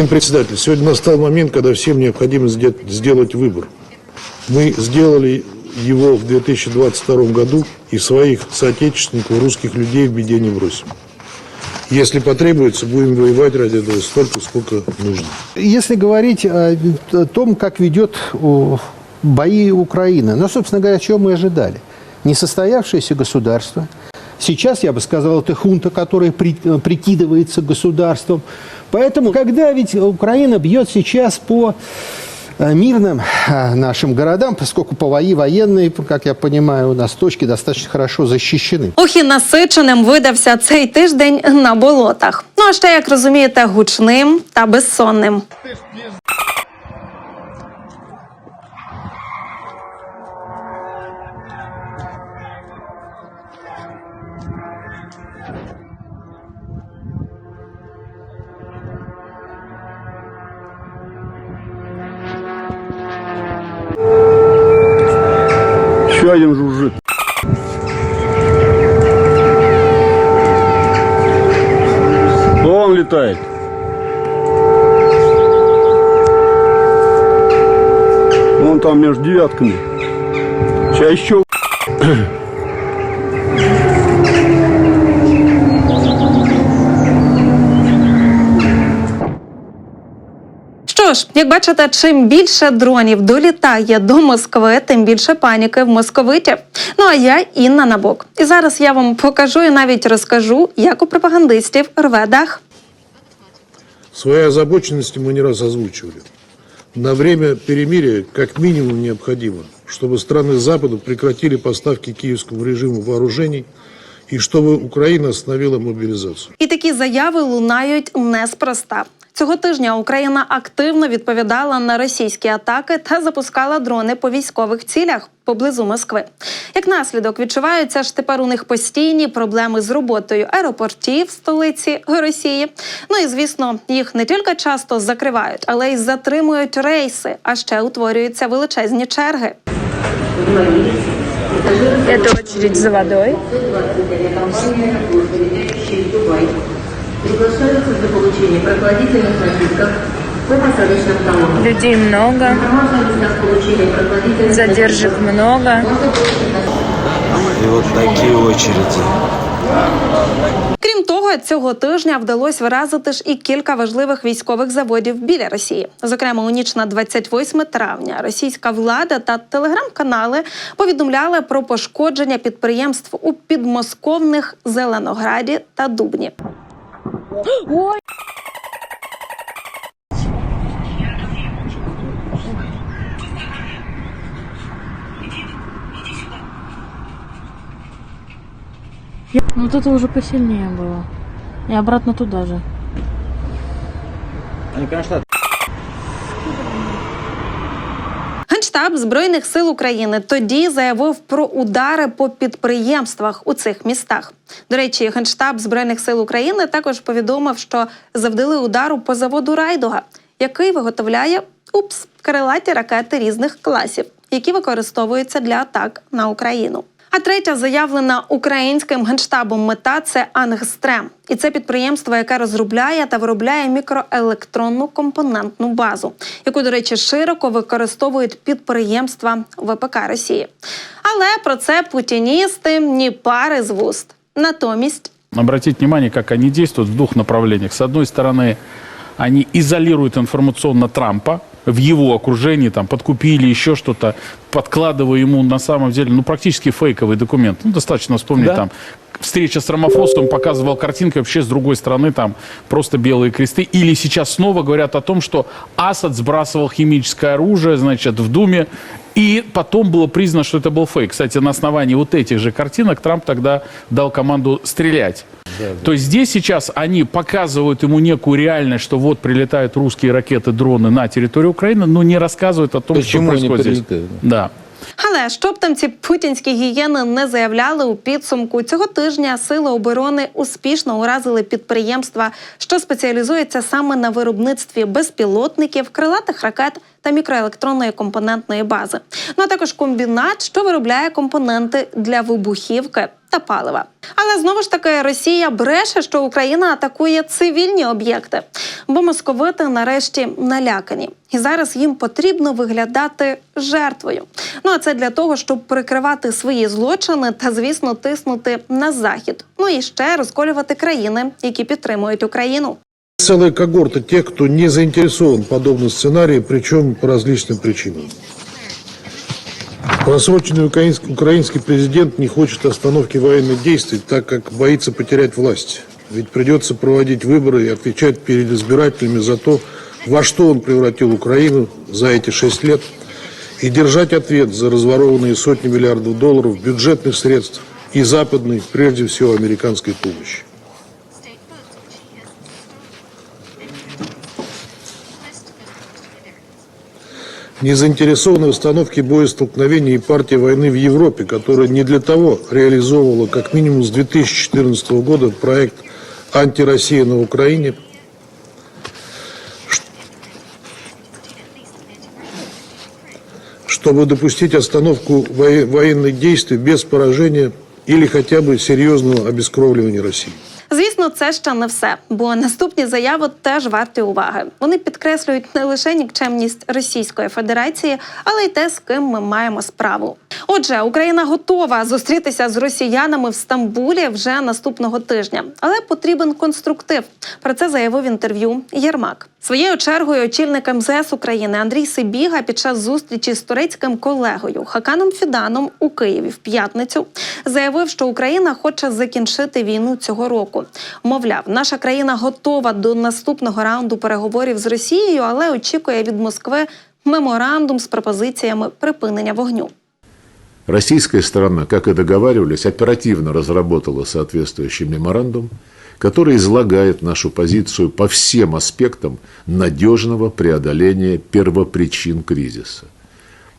Господин председатель, сегодня настал момент, когда всем необходимо сде- сделать выбор. Мы сделали его в 2022 году и своих соотечественников, русских людей в беде не бросим. Если потребуется, будем воевать ради этого столько, сколько нужно. Если говорить о, том, как ведет бои Украина, ну, собственно говоря, чего мы ожидали? Несостоявшееся государство. Сейчас, я бы сказал, это хунта, которая при- прикидывается государством. Поэтому, когда ведь Украина бьет сейчас по э, мирным э, нашим городам, поскольку ПВАИ военные, как я понимаю, у нас точки достаточно хорошо защищены. Ох і насиченим видався цей тиждень на болотах. Ну а ще, як розумієте, гучним та безсонним. Еще один жужжит. Он летает. Вон там между девятками. Сейчас еще. Що ж, як бачите, чим більше дронів долітає до Москви, тим більше паніки в московитів. Ну а я Інна Набок. І зараз я вам покажу і навіть розкажу, як у пропагандистів рве дах. Свои озабоченности мы не раз озвучивали. На время перемирия как минимум необходимо, чтобы страны Запада прекратили поставки киевскому режиму вооружений и чтобы Украина остановила мобилизацию. І такі заяви лунають неспроста. Цього тижня Україна активно відповідала на російські атаки та запускала дрони по військових цілях поблизу Москви. Як наслідок відчуваються ж тепер у них постійні проблеми з роботою аеропортів столиці Росії. Ну і звісно, їх не тільки часто закривають, але й затримують рейси, а ще утворюються величезні черги. Это очередь за водой. Приглашаются для получения прохладительных напитков по посадочным талонам. Людей много, Информация о местах получения прохладительных задержек много. И вот такие очереди. Крім того, цього тижня вдалося вразити ж і кілька важливих військових заводів біля Росії. Зокрема, у ніч на 28 травня російська влада та телеграм-канали повідомляли про пошкодження підприємств у підмосковних Зеленограді та Дубні. Ну, Вот это уже посильнее было. И обратно туда же. Генштаб збройних сил України тоді заявив про удари по підприємствах у цих містах. До речі, генштаб збройних сил України також повідомив, що завдали удару по заводу Райдуга, який виготовляє упс крилаті ракети різних класів, які використовуються для атак на Україну. А третя заявлена українським генштабом мета це Ангстрем. І це підприємство, яке розробляє та виробляє мікроелектронну компонентну базу, яку, до речі, широко використовують підприємства ВПК Росії. Але про це путіністи ні пари з вуст. Натомість Обратить внимание, как они действуют в двух направлениях. С одной стороны, они изолируют информационно Трампа в его окружении, там, подкупили еще что-то, подкладывая ему на самом деле, ну, практически фейковый документ. Ну, достаточно вспомнить там встреча с Рамафосом, показывал картинки вообще с другой стороны, там просто белые кресты. Или сейчас снова говорят о том, что Асад сбрасывал химическое оружие, значит, в Думе, и потом было признано, что это был фейк. Кстати, на основании вот этих же картинок Трамп тогда дал команду стрелять. То есть здесь сейчас они показывают ему некую реальность, что вот прилетают русские ракеты, дроны на территорию Украины, но не рассказывают о том, Почему что они происходит здесь. прилетают? Да. Але щоб там ці путінські гієни не заявляли у підсумку цього тижня, сили оборони успішно уразили підприємства, що спеціалізуються саме на виробництві безпілотників, крилатих ракет та мікроелектронної компонентної бази. Ну а також комбінат, що виробляє компоненти для вибухівки. та палива. Але знову ж таки Росія бреше, що Україна атакує цивільні об'єкти, бо московити нарешті налякані, і зараз їм потрібно виглядати жертвою. Ну а це для того, щоб прикривати свої злочини та, звісно, тиснути на захід. Ну і ще розколювати країни, які підтримують Україну. Целая когорта тех, кто не заинтересован в подобном сценарии, причем по различным причинам. Просроченный украинский, украинский президент не хочет остановки военных действий, так как боится потерять власть. Ведь придется проводить выборы и отвечать перед избирателями за то, во что он превратил Украину за эти шесть лет, и держать ответ за разворованные сотни миллиардов долларов бюджетных средств и западной, прежде всего, американской помощи. Не заинтересованы в остановке боестолкновений и партии войны в Европе, которая не для того реализовывала как минимум с 2014 года проект «Антироссия на Украине», чтобы допустить остановку военных действий без поражения или хотя бы серьезного обескровливания России. Звісно, це ще не все, бо наступні заяви теж варті уваги. Вони підкреслюють не лише нікчемність Російської Федерації, але й те, з ким ми маємо справу. Отже, Україна готова зустрітися з росіянами в Стамбулі вже наступного тижня, але потрібен конструктив. Про це заявив інтерв'ю Єрмак. Своєю чергою очільник МЗС України Андрій Сибіга під час зустрічі з турецьким колегою Хаканом Фіданом у Києві в п'ятницю заявив, що Україна хоче закінчити війну цього року. Мовляв, наша країна готова до наступного раунду переговорів з Росією, але очікує від Москви меморандум з пропозиціями припинення вогню. Российская сторона, как и договаривались, оперативно разработала соответствующий меморандум, который излагает нашу позицию по всем аспектам надежного преодоления первопричин кризиса.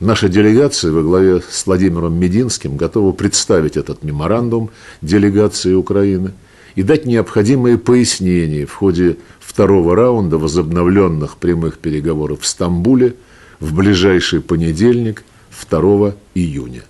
Наша делегация во главе с Владимиром Мединским готова представить этот меморандум делегации Украины и дать необходимые пояснения в ходе второго раунда возобновленных прямых переговоров в Стамбуле в ближайший понедельник, 2 июня.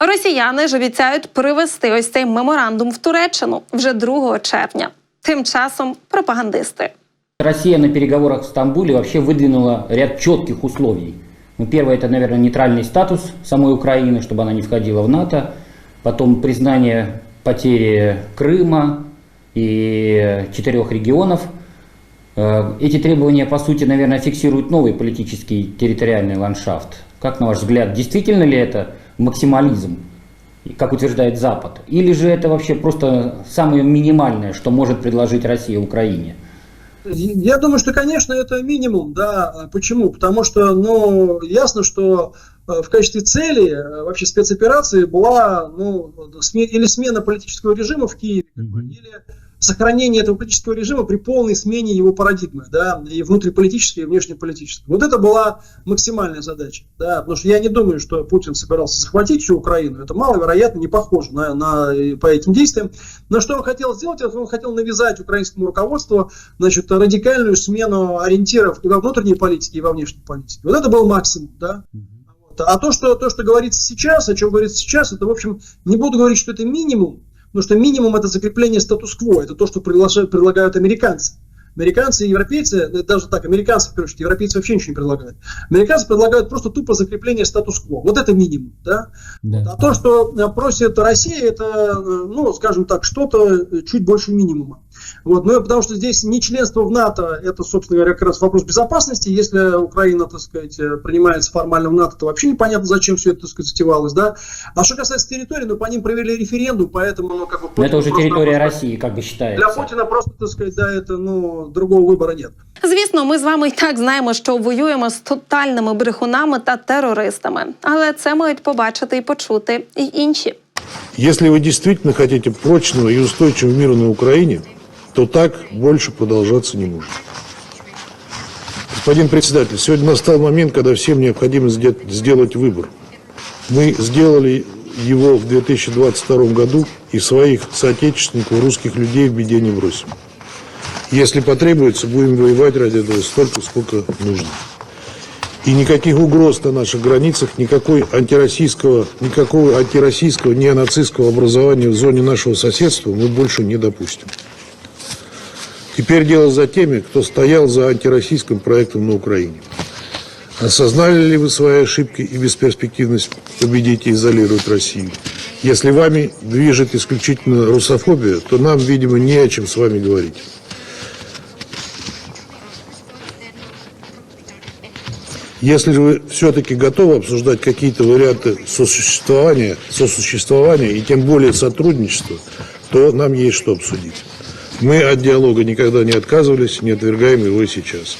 Росіяни ж обіцяють привезти ось цей меморандум в Туреччину вже 2 червня. Тим часом пропагандисти. Россия на переговорах в Стамбуле вообще выдвинула ряд четких условий. Ну, первое, это, наверное, нейтральный статус самой Украины, чтобы она не входила в НАТО. Потом признание потери Крыма и четырех регионов. Э, Эти требования, по сути, наверное, фиксируют новый политический территориальный ландшафт. Как, на ваш взгляд, действительно ли это максимализм, как утверждает Запад? Или же это вообще просто самое минимальное, что может предложить Россия Украине? Я думаю, что, конечно, это минимум, да. Почему? Потому что, ну, ясно, что в качестве цели э, вообще спецоперации была, ну, сме- или смена политического режима в Киеве, или сохранение этого политического режима при полной смене его парадигмы, да, и внутриполитической, и внешнеполитической. Вот это была максимальная задача, да, потому что я не думаю, что Путин собирался захватить всю Украину, это маловероятно, не похоже на, на, по этим действиям. Но что он хотел сделать, это он хотел навязать украинскому руководству, значит, радикальную смену ориентиров и во внутренней политике, и во внешней политике. Вот это был максимум, да. А то что, то, что говорится сейчас, о чем говорится сейчас, это, в общем, не буду говорить, что это минимум, потому что минимум это закрепление статус-кво, это то, что предлагают американцы. Американцы и европейцы, э, даже так, американцы, в первую очередь, европейцы вообще ничего не предлагают. Американцы предлагают просто тупо закрепление статус-кво. Вот это минимум, да? Вот. А то, что э, просит Россия, это, э, ну, скажем так, что-то э, чуть больше минимума. Вот. Ну, и потому что здесь не членство в НАТО, это, собственно говоря, как раз вопрос безопасности. Если Украина, так сказать, э, принимается формально в НАТО, то вообще непонятно, зачем все это, так сказать, затевалось, да? А что касается территории, ну, по ним провели референдум, поэтому, ну, как бы... Но это уже просто- территория России, как бы считается. Для Путина просто, так сказать, да, это, ну, другого выбора нет. Звісно, ми з вами і так знаємо, що воюємо з тотальними брехунами та терористами, але це мають побачити і почути і інші. Если вы действительно хотите прочного и устойчивого мира на Украине, то так больше продолжаться не может. Господин председатель, сегодня настал момент, когда всем необходимо сде- сделать выбор. Мы сделали его в 2022 году и своих соотечественников, русских людей в беде не бросим. Если потребуется, будем воевать ради этого столько, сколько нужно. И никаких угроз на наших границах, никакой антироссийского, никакого антироссийского, неонацистского образования в зоне нашего соседства мы больше не допустим. Теперь дело за теми, кто стоял за антироссийским проектом на Украине. Осознали ли вы свои ошибки и бесперспективность победить и изолировать Россию? Если вами движет исключительно русофобия, то нам, видимо, не о чем с вами говорить. Если вы все-таки готовы обсуждать какие-то варианты сосуществования, сосуществования и тем более сотрудничества, то нам есть что обсудить. Мы от диалога никогда не отказывались, не отвергаем его и сейчас.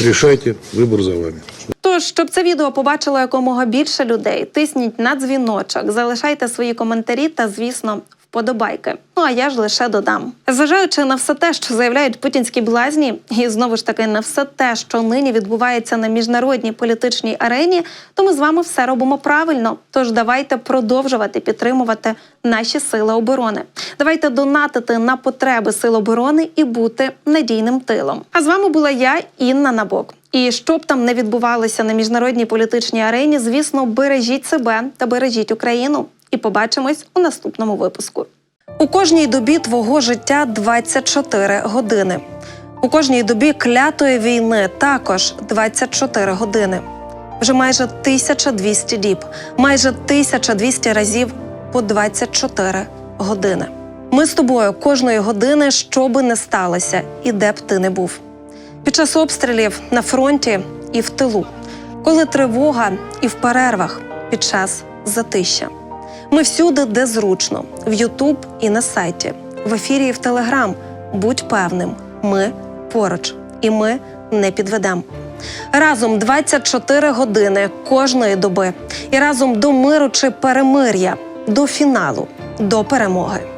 Решайте, выбор за вами. Тож, щоб це відео побачило якомога більше людей, тисніть на дзвіночок, залишайте свої коментарі та, звісно, вподобайки. Ну а я ж лише додам. Зважаючи на все те, що заявляють путінські блазні, і знову ж таки на все те, що нині відбувається на міжнародній політичній арені, то ми з вами все робимо правильно. Тож давайте продовжувати підтримувати наші сили оборони. Давайте донатити на потреби сил оборони і бути надійним тилом. А з вами була я, Інна Набок. І що б там не відбувалося на міжнародній політичній арені, звісно, бережіть себе та бережіть Україну. І побачимось у наступному випуску. У кожній добі твого життя 24 години. У кожній добі клятої війни також 24 години. Вже майже 1200 діб, майже 1200 разів по 24 години. Ми з тобою кожної години, що би не сталося, і де б ти не був. Під час обстрілів на фронті і в тилу, коли тривога і в перервах під час затища. Ми всюди, де зручно, в Ютуб і на сайті, в ефірі і в Телеграм. Будь певним, ми поруч, і ми не підведемо. Разом 24 години кожної доби, і разом до миру чи перемир'я, до фіналу, до перемоги.